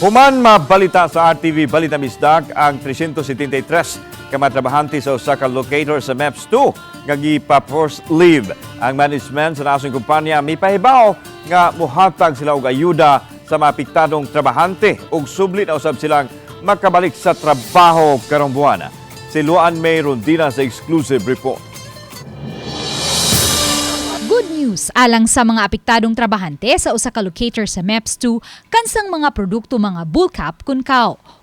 Human mabalita sa RTV Balita Misdag ang 373 kamatrabahante sa usa ka locator sa MEPS 2 nga gipa-force leave. Ang management sa nasong kumpanya may pahibaw nga muhatag sila og ayuda sa mapiktadong trabahante ug sublit na usab silang makabalik sa trabaho karong buwan. Si Luan May Rondina sa exclusive report. News alang sa mga apektadong trabahante sa usa ka locator sa MEPS 2 kansang mga produkto mga bullcap kunkaw. Ug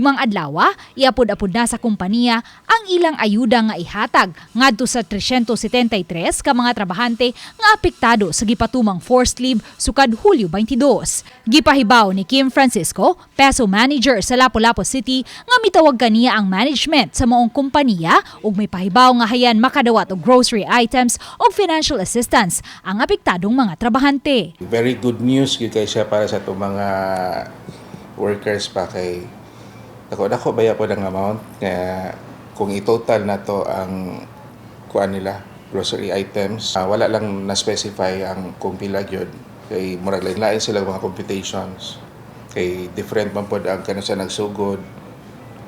mang adlawa, iapod-apod na sa kompanya ang ilang ayuda nga ihatag ngadto sa 373 ka mga trabahante nga apektado sa gipatumang forced leave sukad Hulyo 22. Gipahibaw ni Kim Francisco, peso manager sa Lapu-Lapu City, nga mitawag kaniya ang management sa maong kompanya ug may pahibaw nga hayan makadawat og grocery items o financial assistance ang apektadong mga trabahante. Very good news gyud kay siya para sa itong mga workers pa kay ako dako baya po ng amount. Nga kung i-total na to ang kuan nila grocery items ah, wala lang na specify ang kung pila gyud kay murag lain lain sila mga computations. Kay different man pod ang kano sa nagsugod.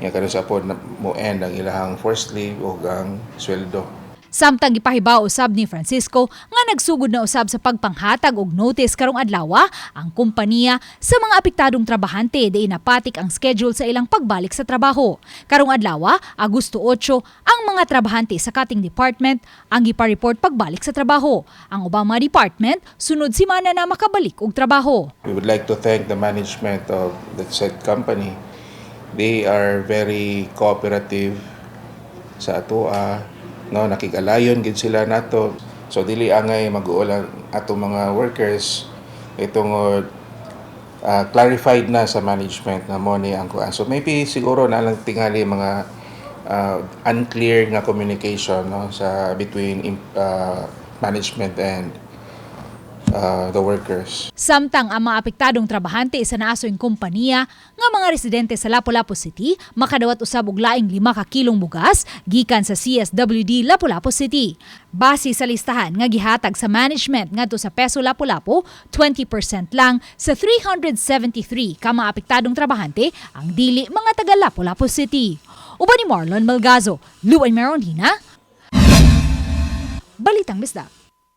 Nga kano sa pod mo end ang ilahang first leave o ang sweldo Samtang gipahibaw usab ni Francisco nga nagsugod na usab sa pagpanghatag og notice karong adlaw ang kompanya sa mga apektadong trabahante di inapatik ang schedule sa ilang pagbalik sa trabaho. Karong adlaw, Agosto 8, ang mga trabahante sa cutting department ang gipa-report pagbalik sa trabaho. Ang ubang mga department sunod simana na makabalik og trabaho. We would like to thank the management of the said company. They are very cooperative sa atoa, no nakigalayon gid sila nato. So dili angay mag-uulan ato mga workers itong uh, clarified na sa management na mo ni ang kuan. So maybe siguro na lang tingali mga uh, unclear nga communication no sa between uh, management and uh, the workers. Samtang ang mga apektadong trabahante sa naasoing kompanya nga mga residente sa Lapu-Lapu City makadawat usab og laing 5 ka kilong bugas gikan sa CSWD Lapu-Lapu City. Base sa listahan nga gihatag sa management ngadto sa Peso Lapu-Lapu, 20% lang sa 373 ka mga apektadong trabahante ang dili mga taga Lapu-Lapu City. Uban ni Marlon Malgazo, Luan Meronina, Balitang Bisdak.